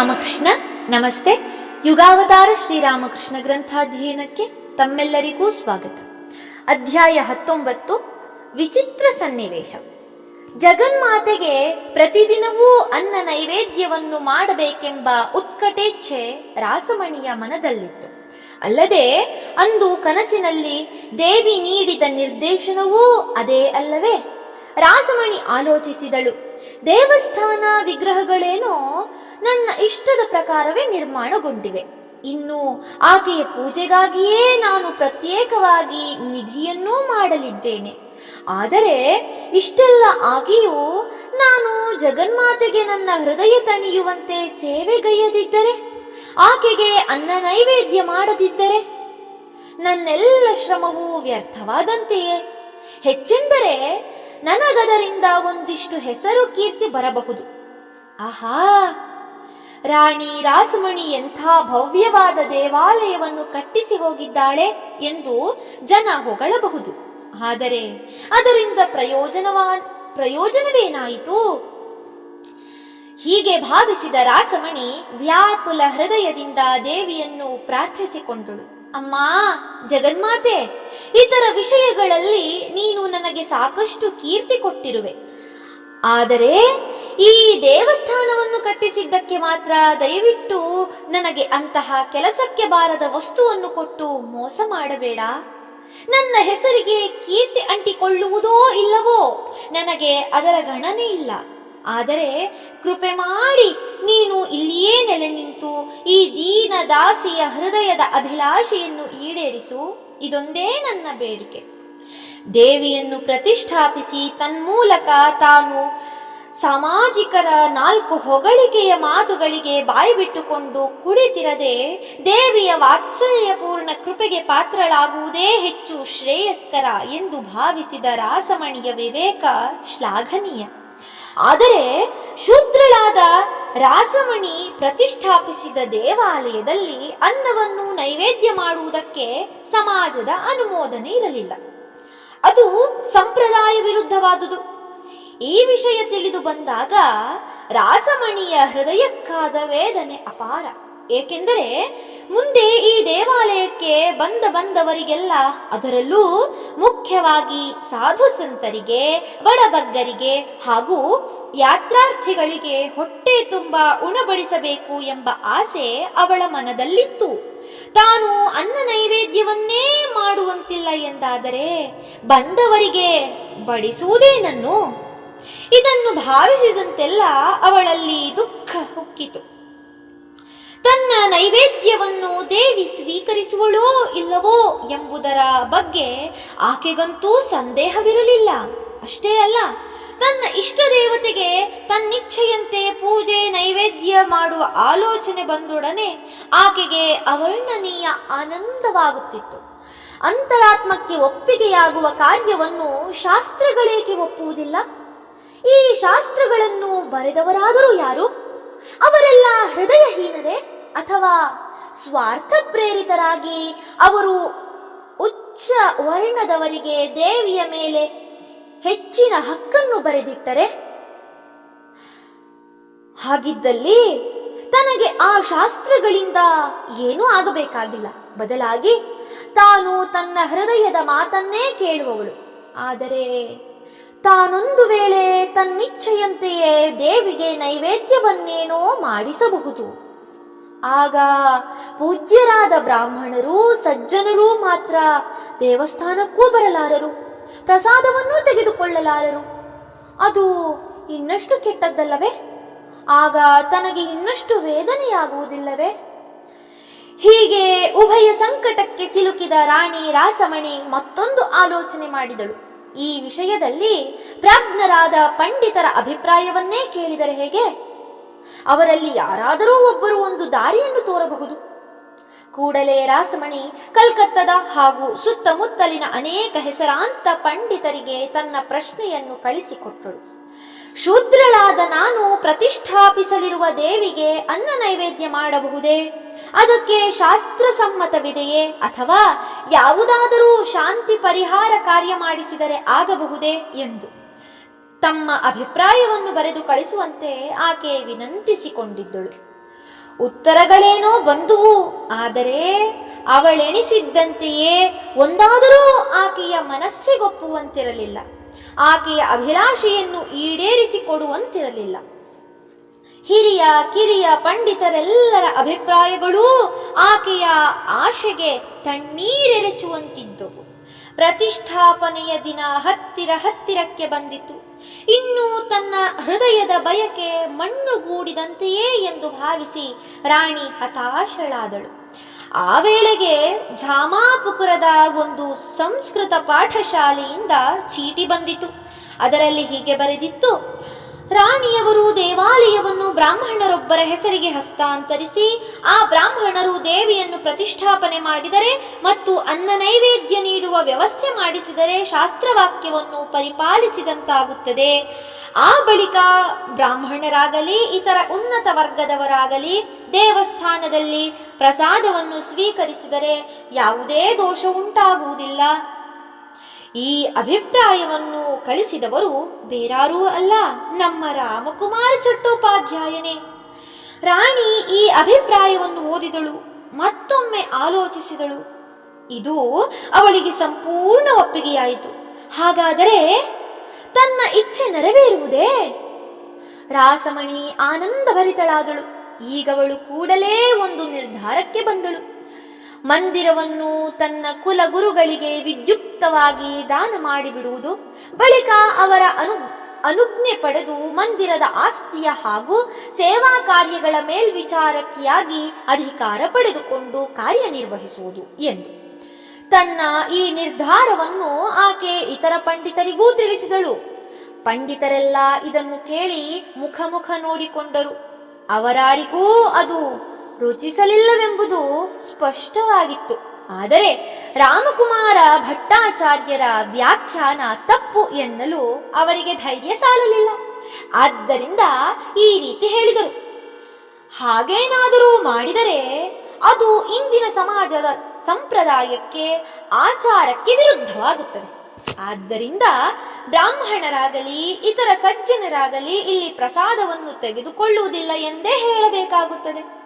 ರಾಮಕೃಷ್ಣ. ನಮಸ್ತೆ. ಯುಗಾವತಾರ ಶ್ರೀರಾಮಕೃಷ್ಣ ಗ್ರಂಥಾಧ್ಯಯನಕ್ಕೆ ತಮ್ಮೆಲ್ಲರಿಗೂ ಸ್ವಾಗತ. ಅಧ್ಯಾಯ ಹತ್ತೊಂಬತ್ತು, ವಿಚಿತ್ರ ಸನ್ನಿವೇಶ. ಜಗನ್ಮಾತೆಗೆ ಪ್ರತಿದಿನವೂ ಅನ್ನ ನೈವೇದ್ಯವನ್ನು ಮಾಡಬೇಕೆಂಬ ಉತ್ಕಟೇಚ್ಛೆ ರಾಸಮಣಿಯ ಮನದಲ್ಲಿತ್ತು. ಅಲ್ಲದೆ, ಅಂದು ಕನಸಿನಲ್ಲಿ ದೇವಿ ನೀಡಿದ ನಿರ್ದೇಶನವೂ ಅದೇ ಅಲ್ಲವೇ? ರಾಸಮಣಿ ಆಲೋಚಿಸಿದಳು. ದೇವಸ್ಥಾನ ವಿಗ್ರಹಗಳೇನೋ ನನ್ನ ಇಷ್ಟದ ಪ್ರಕಾರವೇ ನಿರ್ಮಾಣಗೊಂಡಿವೆ. ಇನ್ನು ಆಕೆಯ ಪೂಜೆಗಾಗಿಯೇ ನಾನು ಪ್ರತ್ಯೇಕವಾಗಿ ನಿಧಿಯನ್ನೂ ಮಾಡಲಿದ್ದೇನೆ. ಆದರೆ ಇಷ್ಟೆಲ್ಲ ಆಗಿಯೂ ನಾನು ಜಗನ್ಮಾತೆಗೆ ನನ್ನ ಹೃದಯ ತಣಿಯುವಂತೆ ಸೇವೆಗೈಯದಿದ್ದರೆ, ಆಕೆಗೆ ಅನ್ನ ನೈವೇದ್ಯ ಮಾಡದಿದ್ದರೆ ನನ್ನೆಲ್ಲ ಶ್ರಮವೂ ವ್ಯರ್ಥವಾದಂತೆಯೇ? ಹೆಚ್ಚೆಂದರೆ ನನಗದರಿಂದ ಒಂದಿಷ್ಟು ಹೆಸರು ಕೀರ್ತಿ ಬರಬಹುದು. ಆಹಾ! ರಾಣಿ ರಾಸಮಣಿ ಎಂಥ ಭವ್ಯವಾದ ದೇವಾಲಯವನ್ನು ಕಟ್ಟಿಸಿ ಹೋಗಿದ್ದಾಳೆ ಎಂದು ಜನ ಹೊಗಳಬಹುದು. ಆದರೆ ಅದರಿಂದ ಪ್ರಯೋಜನವಾ ಪ್ರಯೋಜನವೇನಾಯಿತು? ಹೀಗೆ ಭಾವಿಸಿದ ರಾಸಮಣಿ ವ್ಯಾಕುಲ ಹೃದಯದಿಂದ ದೇವಿಯನ್ನು ಪ್ರಾರ್ಥಿಸಿಕೊಂಡಳು. ಅಮ್ಮ, ಜಗನ್ಮಾತೆ, ಇತರ ವಿಷಯಗಳಲ್ಲಿ ನೀನು ನನಗೆ ಸಾಕಷ್ಟು ಕೀರ್ತಿ ಕೊಟ್ಟಿರುವೆ. ಆದರೆ ಈ ದೇವಸ್ಥಾನವನ್ನು ಕಟ್ಟಿಸಿದ್ದಕ್ಕೆ ಮಾತ್ರ ದಯವಿಟ್ಟು ನನಗೆ ಅಂತಹ ಕೆಲಸಕ್ಕೆ ಬಾರದ ವಸ್ತುವನ್ನು ಕೊಟ್ಟು ಮೋಸ ಮಾಡಬೇಡ. ನನ್ನ ಹೆಸರಿಗೆ ಕೀರ್ತಿ ಅಂಟಿಕೊಳ್ಳುವುದೋ ಇಲ್ಲವೋ ನನಗೆ ಅದರ ಗಣನೆ ಇಲ್ಲ. ಆದರೆ ಕೃಪೆ ಮಾಡಿ ನೀನು ಇಲ್ಲಿಯೇ ನೆಲೆ ನಿಂತು ಈ ದೀನ ದಾಸಿಯ ಹೃದಯದ ಅಭಿಲಾಷೆಯನ್ನು ಈಡೇರಿಸು. ಇದೊಂದೇ ನನ್ನ ಬೇಡಿಕೆ. ದೇವಿಯನ್ನು ಪ್ರತಿಷ್ಠಾಪಿಸಿ ತನ್ಮೂಲಕ ತಾನು ಸಾಮಾಜಿಕರ ನಾಲ್ಕು ಹೊಗಳಿಕೆಯ ಮಾತುಗಳಿಗೆ ಬಾಯಿ ಬಿಟ್ಟುಕೊಂಡು ಕುಳಿತಿರದೆ ದೇವಿಯ ವಾತ್ಸಲ್ಯಪೂರ್ಣ ಕೃಪೆಗೆ ಪಾತ್ರಳಾಗುವುದೇ ಹೆಚ್ಚು ಶ್ರೇಯಸ್ಕರ ಎಂದು ಭಾವಿಸಿದ ರಾಸಮಣಿಯ ವಿವೇಕ ಶ್ಲಾಘನೀಯ. ಆದರೆ ಶೂದ್ರಳಾದ ರಾಸಮಣಿ ಪ್ರತಿಷ್ಠಾಪಿಸಿದ ದೇವಾಲಯದಲ್ಲಿ ಅನ್ನವನ್ನು ನೈವೇದ್ಯ ಮಾಡುವುದಕ್ಕೆ ಸಮಾಜದ ಅನುಮೋದನೆ ಇರಲಿಲ್ಲ. ಅದು ಸಂಪ್ರದಾಯ ವಿರುದ್ಧವಾದುದು. ಈ ವಿಷಯ ತಿಳಿದು ಬಂದಾಗ ರಾಸಮಣಿಯ ಹೃದಯಕ್ಕಾದ ವೇದನೆ ಅಪಾರ. ಏಕೆಂದರೆ ಮುಂದೆ ಈ ದೇವಾಲಯಕ್ಕೆ ಬಂದ ಬಂದವರಿಗೆಲ್ಲ ಅದರಲ್ಲೂ ಮುಖ್ಯವಾಗಿ ಸಾಧು ಸಂತರಿಗೆ ಬಡಬಗ್ಗರಿಗೆ ಹಾಗೂ ಯಾತ್ರಾರ್ಥಿಗಳಿಗೆ ಹೊಟ್ಟೆ ತುಂಬ ಉಣಬಡಿಸಬೇಕು ಎಂಬ ಆಸೆ ಅವಳ ಮನದಲ್ಲಿತ್ತು. ತಾನು ಅನ್ನ ನೈವೇದ್ಯವನ್ನೇ ಮಾಡುವಂತಿಲ್ಲ ಎಂದಾದರೆ ಬಂದವರಿಗೆ ಬಡಿಸುವುದೇನನ್ನು? ಇದನ್ನು ಭಾವಿಸಿದಂತೆಲ್ಲ ಅವಳಲ್ಲಿ ತನ್ನ ನೈವೇದ್ಯವನ್ನು ದೇವಿ ಸ್ವೀಕರಿಸುವಳೋ ಇಲ್ಲವೋ ಎಂಬುದರ ಬಗ್ಗೆ ಆಕೆಗಂತೂ ಸಂದೇಹವಿರಲಿಲ್ಲ. ಅಷ್ಟೇ ಅಲ್ಲ, ತನ್ನ ಇಷ್ಟ ದೇವತೆಗೆ ತನ್ನಿಚ್ಛೆಯಂತೆ ಪೂಜೆ, ನೈವೇದ್ಯ ಮಾಡುವ ಆಲೋಚನೆ ಬಂದೊಡನೆ ಆಕೆಗೆ ಅವರ್ಣನೀಯ ಆನಂದವಾಗುತ್ತಿತ್ತು. ಅಂತರಾತ್ಮಕ್ಕೆ ಒಪ್ಪಿಗೆಯಾಗುವ ಕಾರ್ಯವನ್ನು ಶಾಸ್ತ್ರಗಳೇಕೆ ಒಪ್ಪುವುದಿಲ್ಲ? ಈ ಶಾಸ್ತ್ರಗಳನ್ನು ಬರೆದವರಾದರೂ ಯಾರು? ಅವರೆಲ್ಲ ಹೃದಯಹೀನರೇ? ಅಥವಾ ಸ್ವಾರ್ಥ ಪ್ರೇರಿತರಾಗಿ ಅವರು ಉಚ್ಚ ವರ್ಣದವರಿಗೆ ದೇವಿಯ ಮೇಲೆ ಹೆಚ್ಚಿನ ಹಕ್ಕನ್ನು ಬರೆದಿಟ್ಟರೆ? ಹಾಗಿದ್ದಲ್ಲಿ ತನಗೆ ಆ ಶಾಸ್ತ್ರಗಳಿಂದ ಏನೂ ಆಗಬೇಕಾಗಿಲ್ಲ. ಬದಲಾಗಿ ತಾನು ತನ್ನ ಹೃದಯದ ಮಾತನ್ನೇ ಕೇಳುವವಳು. ಆದರೆ ತಾನೊಂದು ವೇಳೆ ತನ್ನಿಚ್ಛೆಯಂತೆಯೇ ದೇವಿಗೆ ನೈವೇದ್ಯವನ್ನೇನೋ ಮಾಡಿಸಬಹುದು. ಆಗ ಪೂಜ್ಯರಾದ ಬ್ರಾಹ್ಮಣರು, ಸಜ್ಜನರು ಮಾತ್ರ ದೇವಸ್ಥಾನಕ್ಕೂ ಬರಲಾರರು, ಪ್ರಸಾದವನ್ನೂ ತೆಗೆದುಕೊಳ್ಳಲಾರರು. ಅದು ಇನ್ನಷ್ಟು ಕೆಟ್ಟದ್ದಲ್ಲವೇ? ಆಗ ತನಗೆ ಇನ್ನಷ್ಟು ವೇದನೆಯಾಗುವುದಿಲ್ಲವೇ? ಹೀಗೆ ಉಭಯ ಸಂಕಟಕ್ಕೆ ಸಿಲುಕಿದ ರಾಣಿ ರಾಸಮಣಿ ಮತ್ತೊಂದು ಆಲೋಚನೆ ಮಾಡಿದಳು. ಈ ವಿಷಯದಲ್ಲಿ ಪ್ರಾಜ್ಞರಾದ ಪಂಡಿತರ ಅಭಿಪ್ರಾಯವನ್ನೇ ಕೇಳಿದರೆ ಹೇಗೆ? ಅವರಲ್ಲಿ ಯಾರಾದರೂ ಒಬ್ಬರು ಒಂದು ದಾರಿಯನ್ನು ತೋರಬಹುದು. ಕೂಡಲೇ ರಾಸಮಣಿ ಕಲ್ಕತ್ತದ ಹಾಗೂ ಸುತ್ತಮುತ್ತಲಿನ ಅನೇಕ ಹೆಸರಾಂತ ಪಂಡಿತರಿಗೆ ತನ್ನ ಪ್ರಶ್ನೆಯನ್ನು ಕಳಿಸಿಕೊಟ್ಟಳು. ಶೂದ್ರಳಾದ ನಾನು ಪ್ರತಿಷ್ಠಾಪಿಸಲಿರುವ ದೇವಿಗೆ ಅನ್ನ ನೈವೇದ್ಯ ಮಾಡಬಹುದೇ? ಅದಕ್ಕೆ ಶಾಸ್ತ್ರ ಸಮ್ಮತವಿದೆಯೇ ಅಥವಾ ಯಾವುದಾದರೂ ಶಾಂತಿ ಪರಿಹಾರ ಕಾರ್ಯ ಮಾಡಿಸಿದರೆ ಆಗಬಹುದೇ? ಎಂದು. ತಮ್ಮ ಅಭಿಪ್ರಾಯವನ್ನು ಬರೆದು ಕಳಿಸುವಂತೆ ಆಕೆ ವಿನಂತಿಸಿಕೊಂಡಿದ್ದಳು. ಉತ್ತರಗಳೇನೋ ಬಂದುವು, ಆದರೆ ಅವಳೆಣಿಸಿದ್ದಂತೆಯೇ ಒಂದಾದರೂ ಆಕೆಯ ಮನಸ್ಸಿಗೊಪ್ಪುವಂತಿರಲಿಲ್ಲ ಆಕೆಯ ಅಭಿಲಾಷೆಯನ್ನು ಈಡೇರಿಸಿಕೊಡುವಂತಿರಲಿಲ್ಲ. ಹಿರಿಯ, ಕಿರಿಯ ಪಂಡಿತರೆಲ್ಲರ ಅಭಿಪ್ರಾಯಗಳೂ ಆಕೆಯ ಆಶೆಗೆ ತಣ್ಣೀರೆರಚುವಂತಿದ್ದವು. ಪ್ರತಿಷ್ಠಾಪನೆಯ ದಿನ ಹತ್ತಿರ ಹತ್ತಿರಕ್ಕೆ ಬಂದಿತು. ಇನ್ನು ತನ್ನ ಹೃದಯದ ಬಯಕೆ ಮಣ್ಣುಗೂಡಿದಂತೆಯೇ ಎಂದು ಭಾವಿಸಿ ರಾಣಿ ಹತಾಶಳಾದಳು. ಆ ವೇಳೆಗೆ ಝಾಮಾಪುಕುರದ ಒಂದು ಸಂಸ್ಕೃತ ಪಾಠಶಾಲೆಯಿಂದ ಚೀಟಿ ಬಂದಿತು. ಅದರಲ್ಲಿ ಹೀಗೆ ಬರೆದಿತ್ತು ರಾಣಿಯವರು ದೇವಾಲಯವನ್ನು ಬ್ರಾಹ್ಮಣರೊಬ್ಬರ ಹೆಸರಿಗೆ ಹಸ್ತಾಂತರಿಸಿ, ಆ ಬ್ರಾಹ್ಮಣರು ದೇವಿಯನ್ನು ಪ್ರತಿಷ್ಠಾಪನೆ ಮಾಡಿದರೆ ಮತ್ತು ಅನ್ನ ನೈವೇದ್ಯ ನೀಡುವ ವ್ಯವಸ್ಥೆ ಮಾಡಿಸಿದರೆ ಶಾಸ್ತ್ರವಾಕ್ಯವನ್ನು ಪರಿಪಾಲಿಸಿದಂತಾಗುತ್ತದೆ. ಆ ಬಳಿಕ ಬ್ರಾಹ್ಮಣರಾಗಲಿ, ಇತರ ಉನ್ನತ ವರ್ಗದವರಾಗಲಿ, ದೇವಸ್ಥಾನದಲ್ಲಿ ಪ್ರಸಾದವನ್ನು ಸ್ವೀಕರಿಸಿದರೆ ಯಾವುದೇ ದೋಷ ಉಂಟಾಗುವುದಿಲ್ಲ ಈ ಅಭಿಪ್ರಾಯವನ್ನು ಕಳಿಸಿದವರು ಬೇರಾರೂ ಅಲ್ಲ ನಮ್ಮ ರಾಮಕುಮಾರ ಚಟ್ಟೋಪಾಧ್ಯಾಯನೇ. ರಾಣಿ ಈ ಅಭಿಪ್ರಾಯವನ್ನು ಓದಿದಳು, ಮತ್ತೊಮ್ಮೆ ಆಲೋಚಿಸಿದಳು. ಇದು ಅವಳಿಗೆ ಸಂಪೂರ್ಣ ಒಪ್ಪಿಗೆಯಾಯಿತು. ಹಾಗಾದರೆ ತನ್ನ ಇಚ್ಛೆ ನೆರವೇರುವುದೇ? ರಾಸಮಣಿ ಆನಂದಭರಿತಳಾದಳು. ಈಗವಳು ಕೂಡಲೇ ಒಂದು ನಿರ್ಧಾರಕ್ಕೆ ಬಂದಳು. ಮಂದಿರವನ್ನು ತನ್ನ ಕುಲಗುರುಗಳಿಗೆ ವಿದ್ಯುಕ್ತವಾಗಿ ದಾನ ಮಾಡಿಬಿಡುವುದು, ಬಳಿಕ ಅವರ ಅನು, ಅನುಜ್ಞೆ ಪಡೆದು ಮಂದಿರದ ಆಸ್ತಿಯ ಹಾಗೂ ಸೇವಾ ಕಾರ್ಯಗಳ ಮೇಲ್ವಿಚಾರಕಿಯಾಗಿ ಅಧಿಕಾರ ಪಡೆದುಕೊಂಡು ಕಾರ್ಯನಿರ್ವಹಿಸುವುದು ಎಂದು. ತನ್ನ ಈ ನಿರ್ಧಾರವನ್ನು ಆಕೆ ಇತರ ಪಂಡಿತರಿಗೂ ತಿಳಿಸಿದಳು. ಪಂಡಿತರೆಲ್ಲ ಇದನ್ನು ಕೇಳಿ ಮುಖ ಮುಖ ನೋಡಿಕೊಂಡರು. ಅವರಾರಿಗೂ ಅದು ರುಚಿಸಲಿಲ್ಲವೆಂಬುದು ಸ್ಪಷ್ಟವಾಗಿತ್ತು. ಆದರೆ ರಾಮಕುಮಾರ ಭಟ್ಟಾಚಾರ್ಯರ ವ್ಯಾಖ್ಯಾನ ತಪ್ಪು ಎನ್ನಲು ಅವರಿಗೆ ಧೈರ್ಯ ಸಾಲಲಿಲ್ಲ. ಆದ್ದರಿಂದ ಈ ರೀತಿ ಹೇಳಿದರು. ಹಾಗೇನಾದರೂ ಮಾಡಿದರೆ ಅದು ಇಂದಿನ ಸಮಾಜದ ಸಂಪ್ರದಾಯಕ್ಕೆ, ಆಚಾರಕ್ಕೆ ವಿರುದ್ಧವಾಗುತ್ತದೆ. ಆದ್ದರಿಂದ ಬ್ರಾಹ್ಮಣರಾಗಲಿ, ಇತರ ಸಜ್ಜನರಾಗಲಿ ಇಲ್ಲಿ ಪ್ರಸಾದವನ್ನು ತೆಗೆದುಕೊಳ್ಳುವುದಿಲ್ಲ ಎಂದೇ ಹೇಳಬೇಕಾಗುತ್ತದೆ.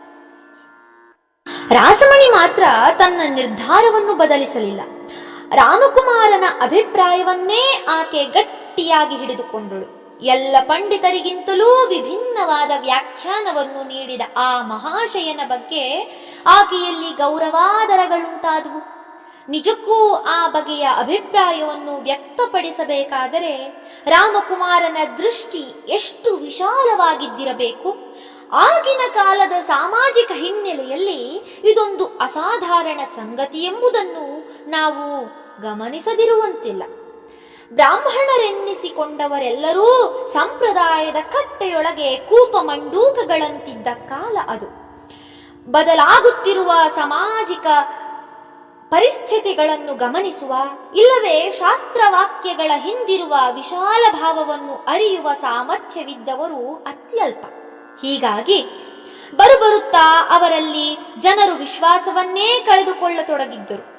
ರಾಸಮಣಿ ಮಾತ್ರ ತನ್ನ ನಿರ್ಧಾರವನ್ನು ಬದಲಿಸಲಿಲ್ಲ. ರಾಮಕುಮಾರನ ಅಭಿಪ್ರಾಯವನ್ನೇ ಆಕೆ ಗಟ್ಟಿಯಾಗಿ ಹಿಡಿದುಕೊಂಡಳು. ಎಲ್ಲ ಪಂಡಿತರಿಗಿಂತಲೂ ವಿಭಿನ್ನವಾದ ವ್ಯಾಖ್ಯಾನವನ್ನು ನೀಡಿದ ಆ ಮಹಾಶಯನ ಬಗ್ಗೆ ಆಕೆಯಲ್ಲಿ ಗೌರವಾದರಗಳುಂಟಾದವು. ನಿಜಕ್ಕೂ ಆ ಬಗೆಯ ಅಭಿಪ್ರಾಯವನ್ನು ವ್ಯಕ್ತಪಡಿಸಬೇಕಾದರೆ ರಾಮಕುಮಾರನ ದೃಷ್ಟಿ ಎಷ್ಟು ವಿಶಾಲವಾಗಿದ್ದಿರಬೇಕು. ಆಗಿನ ಕಾಲದ ಸಾಮಾಜಿಕ ಹಿನ್ನೆಲೆಯಲ್ಲಿ ಇದೊಂದು ಅಸಾಧಾರಣ ಸಂಗತಿ ಎಂಬುದನ್ನು ನಾವು ಗಮನಿಸದಿರುವಂತಿಲ್ಲ. ಬ್ರಾಹ್ಮಣರೆನ್ನಿಸಿಕೊಂಡವರೆಲ್ಲರೂ ಸಂಪ್ರದಾಯದ ಕಟ್ಟೆಯೊಳಗೆ ಕೂಪ ಮಂಡೂಕಗಳಂತಿದ್ದ ಕಾಲ ಅದು. ಬದಲಾಗುತ್ತಿರುವ ಸಾಮಾಜಿಕ ಪರಿಸ್ಥಿತಿಗಳನ್ನು ಗಮನಿಸುವ, ಇಲ್ಲವೇ ಶಾಸ್ತ್ರವಾಕ್ಯಗಳ ಹಿಂದಿರುವ ವಿಶಾಲ ಭಾವವನ್ನು ಅರಿಯುವ ಸಾಮರ್ಥ್ಯವಿದ್ದವರು ಅತ್ಯಲ್ಪ. ಹೀಗಾಗಿ ಬರುಬರುತ್ತಾ ಅವರಲ್ಲಿ ಜನರು ವಿಶ್ವಾಸವನ್ನೇ ಕಳೆದುಕೊಳ್ಳತೊಡಗಿದ್ದರು.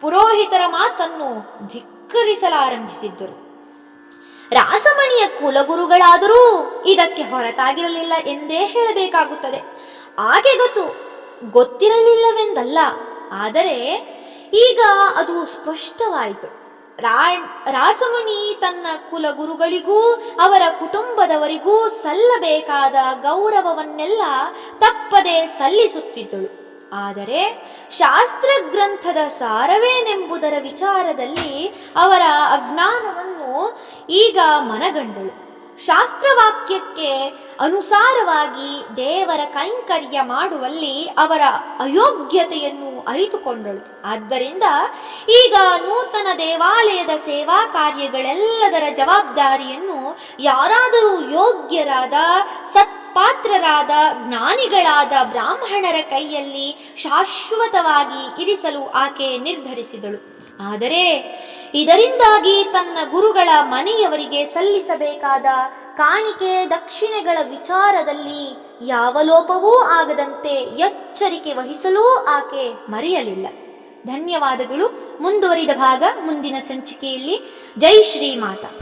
ಪುರೋಹಿತರ ಮಾತನ್ನು ಧಿಕ್ಕರಿಸಲಾರಂಭಿಸಿದ್ದರು. ರಾಸಮಣಿಯ ಕುಲಗುರುಗಳಾದರೂ ಇದಕ್ಕೆ ಹೊರತಾಗಿರಲಿಲ್ಲ ಎಂದೇ ಹೇಳಬೇಕಾಗುತ್ತದೆ. ಹಾಗೆ ಗೊತ್ತು, ಗೊತ್ತಿರಲಿಲ್ಲವೆಂದಲ್ಲ. ಆದರೆ ಈಗ ಅದು ಸ್ಪಷ್ಟವಾಯಿತು. ರಾ ರಾಸಮಣಿ ತನ್ನ ಕುಲಗುರುಗಳಿಗೂ, ಅವರ ಕುಟುಂಬದವರಿಗೂ ಸಲ್ಲಬೇಕಾದ ಗೌರವವನ್ನೆಲ್ಲ ತಪ್ಪದೆ ಸಲ್ಲಿಸುತ್ತಿದ್ದಳು. ಆದರೆ ಶಾಸ್ತ್ರ ಗ್ರಂಥದ ಸಾರವೇನೆಂಬುದರ ವಿಚಾರದಲ್ಲಿ ಅವರ ಅಜ್ಞಾನವನ್ನು ಈಗ ಮನಗಂಡಳು. ಶಾಸ್ತ್ರವಾಕ್ಯಕ್ಕೆ ಅನುಸಾರವಾಗಿ ದೇವರ ಕೈಂಕರ್ಯ ಮಾಡುವಲ್ಲಿ ಅವರ ಅಯೋಗ್ಯತೆಯನ್ನು ಅರಿತುಕೊಂಡಳು. ಆದ್ದರಿಂದ ಈಗ ನೂತನ ದೇವಾಲಯದ ಸೇವಾ ಕಾರ್ಯಗಳೆಲ್ಲದರ ಜವಾಬ್ದಾರಿಯನ್ನು ಯಾರಾದರೂ ಯೋಗ್ಯರಾದ, ಸತ್ಪಾತ್ರರಾದ, ಜ್ಞಾನಿಗಳಾದ ಬ್ರಾಹ್ಮಣರ ಕೈಯಲ್ಲಿ ಶಾಶ್ವತವಾಗಿ ಇರಿಸಲು ಆಕೆ ನಿರ್ಧರಿಸಿದಳು. ಆದರೆ ಇದರಿಂದಾಗಿ ತನ್ನ ಗುರುಗಳ ಮನೆಯವರಿಗೆ ಸಲ್ಲಿಸಬೇಕಾದ ಕಾಣಿಕೆ ದಕ್ಷಿಣೆಗಳ ವಿಚಾರದಲ್ಲಿ ಯಾವ ಲೋಪವೂ ಆಗದಂತೆ ಎಚ್ಚರಿಕೆ ವಹಿಸಲೂ ಆಕೆ ಮರೆಯಲಿಲ್ಲ. ಧನ್ಯವಾದಗಳು. ಮುಂದುವರಿದ ಭಾಗ ಮುಂದಿನ ಸಂಚಿಕೆಯಲ್ಲಿ. ಜೈ ಶ್ರೀ ಮಾತಾ.